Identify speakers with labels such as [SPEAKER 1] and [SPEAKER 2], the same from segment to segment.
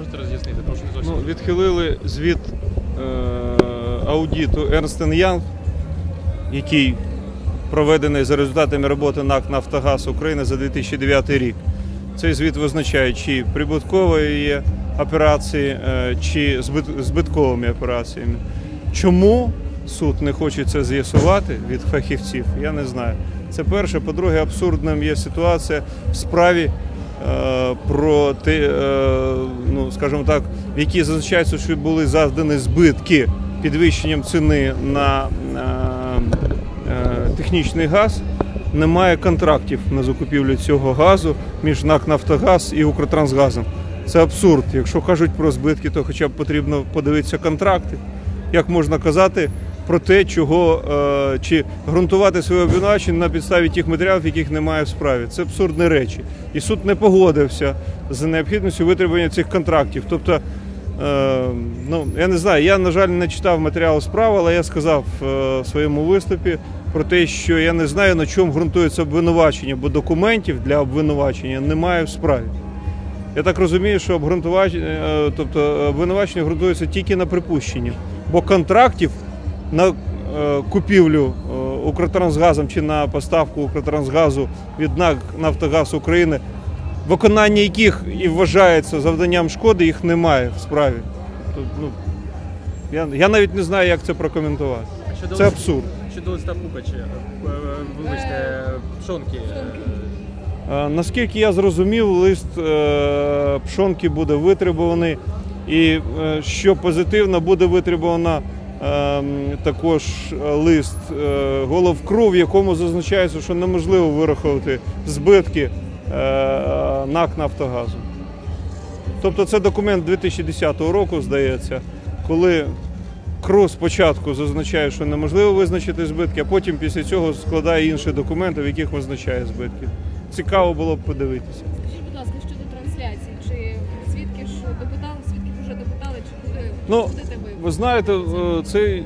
[SPEAKER 1] Можете роз'яснити, тому що не зовсім.
[SPEAKER 2] Ну, відхилили звіт е, аудиту Ernst Young, який проведений за результатами роботи НАК Нафтогаз України за 2009 рік. Цей звіт визначає, чи прибуткові є операції, е, чи збит- збитковими операціями. Чому суд не хоче це з'ясувати від фахівців, я не знаю. Це перше. По-друге, абсурдним є ситуація в справі про те, е, ну скажімо так, в якій зазначається, що були завдані збитки підвищенням ціни на е, е, технічний газ. Немає контрактів на закупівлю цього газу між НАК Нафтогаз і Укртрансгазом. Це абсурд. Якщо кажуть про збитки, то хоча б потрібно подивитися контракти. Як можна казати про те, чого е, чи ґрунтувати своє обвинувачення на підставі тих матеріалів, яких немає в справі. Це абсурдні речі. І суд не погодився з необхідністю витребування цих контрактів. Тобто, е, ну я не знаю, я на жаль не читав матеріал справи, але я сказав е, в своєму виступі про те, що я не знаю на чому ґрунтується обвинувачення, бо документів для обвинувачення немає в справі. Я так розумію, що обґрунтувачення, е, тобто обвинувачення ґрунтується тільки на припущенні, бо контрактів на е, купівлю е, Укртрансгазом чи на поставку Укртрансгазу від НАК Нафтогаз України, виконання яких і вважається завданням шкоди, їх немає в справі. Тобто, ну, я, я навіть не знаю, як це прокоментувати.
[SPEAKER 1] Щодо
[SPEAKER 2] Це абсурд.
[SPEAKER 1] Щодо листа Пукача, е, вибачте, Пшонки.
[SPEAKER 2] Наскільки я зрозумів, лист пшонки буде витребуваний, і що позитивно, буде витребувано м, також лист е, голов КРУ, в якому зазначається, що неможливо вирахувати збитки е, НАК Нафтогазу. Тобто це документ 2010 року, здається, коли КРУ спочатку зазначає, що неможливо визначити збитки, а потім після цього складає інші документи, в яких визначає збитки. Цікаво було б подивитися.
[SPEAKER 3] Скажіть, будь ласка, щодо трансляції, чи свідки ж допитали, свідків вже допитали,
[SPEAKER 2] Ну,
[SPEAKER 3] ви?
[SPEAKER 2] Знаєте, е, цей е,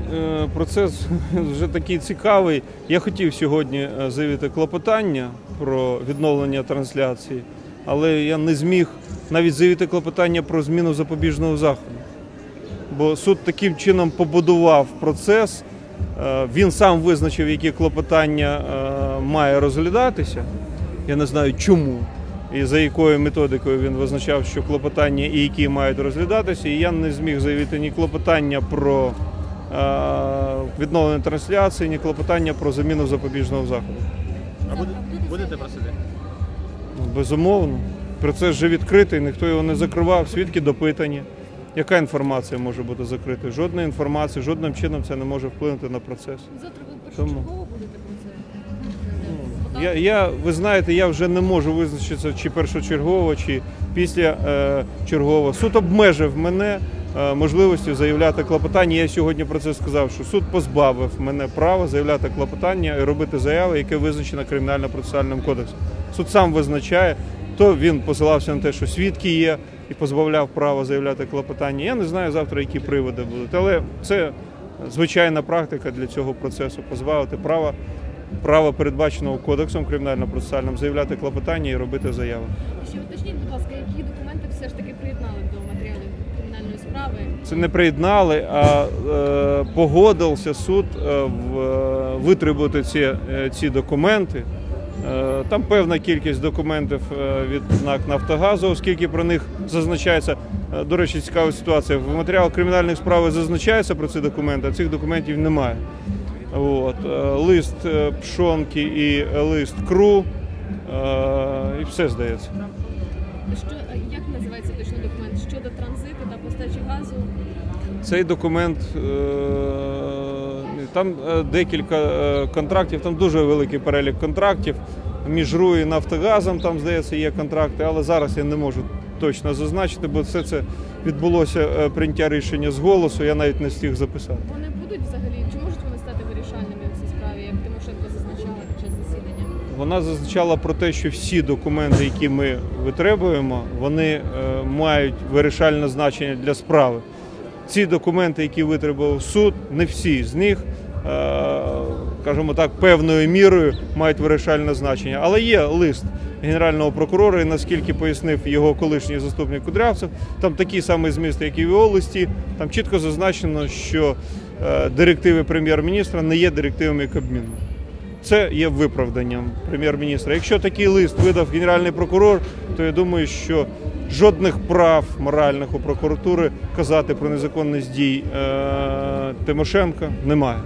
[SPEAKER 2] процес вже такий цікавий. Я хотів сьогодні е, заявити клопотання про відновлення трансляції, але я не зміг навіть заявити клопотання про зміну запобіжного заходу. Бо суд таким чином побудував процес. Він сам визначив, які клопотання має розглядатися. Я не знаю чому і за якою методикою він визначав, що клопотання і які мають розглядатися. І я не зміг заявити ні клопотання про е, відновлення трансляції, ні клопотання про заміну запобіжного заходу.
[SPEAKER 1] А будете просити?
[SPEAKER 2] Безумовно. Процес вже відкритий, ніхто його не закривав, свідки допитані. Яка інформація може бути закрита? Жодної інформації, жодним чином це не може вплинути на процес.
[SPEAKER 3] Завтра ви
[SPEAKER 2] Тому. Я, я, ви знаєте, я вже не можу визначитися, чи першочергово, чи після е, чергово. Суд обмежив мене е, можливості заявляти клопотання. Я сьогодні про це сказав, що суд позбавив мене права заявляти клопотання і робити заяви, яке визначено кримінально-процесуальним кодексом. Суд сам визначає, то він посилався на те, що свідки є, і позбавляв права заявляти клопотання. Я не знаю завтра, які приводи будуть, але це звичайна практика для цього процесу позбавити права право передбаченого кодексом кримінально-процесуальним заявляти клопотання і робити заяви.
[SPEAKER 3] Ще уточніть, будь ласка, які документи все ж таки приєднали до матеріалів кримінальної справи?
[SPEAKER 2] Це не приєднали, а е, погодився суд е, в, е, витребувати ці, е, ці документи. Е, там певна кількість документів е, від НАК Нафтогазу, оскільки про них зазначається. До речі, цікава ситуація. В матеріалах кримінальної справи зазначається про ці документи, а цих документів немає. От, е, лист е, пшонки і лист КРУ, е, і все здається.
[SPEAKER 3] Що е, як називається точно документ щодо транзиту та постачі газу?
[SPEAKER 2] Цей документ е, там е, декілька е, контрактів, там дуже великий перелік контрактів. Між РУ і Нафтогазом там, здається, є контракти, але зараз я не можу точно зазначити, бо все це відбулося е, прийняття рішення з голосу, я навіть не встиг записати. Вона зазначала про те, що всі документи, які ми витребуємо, вони е, мають вирішальне значення для справи. Ці документи, які витребував суд, не всі з них, е, скажімо так, певною мірою мають вирішальне значення. Але є лист генерального прокурора, і наскільки пояснив його колишній заступник Кудрявцев, там такий самий зміст, як і в його листі. Там чітко зазначено, що е, директиви прем'єр-міністра не є директивами Кабміну. Це є виправданням прем'єр-міністра. Якщо такий лист видав генеральний прокурор, то я думаю, що жодних прав моральних у прокуратури казати про незаконність дій е, Тимошенка немає.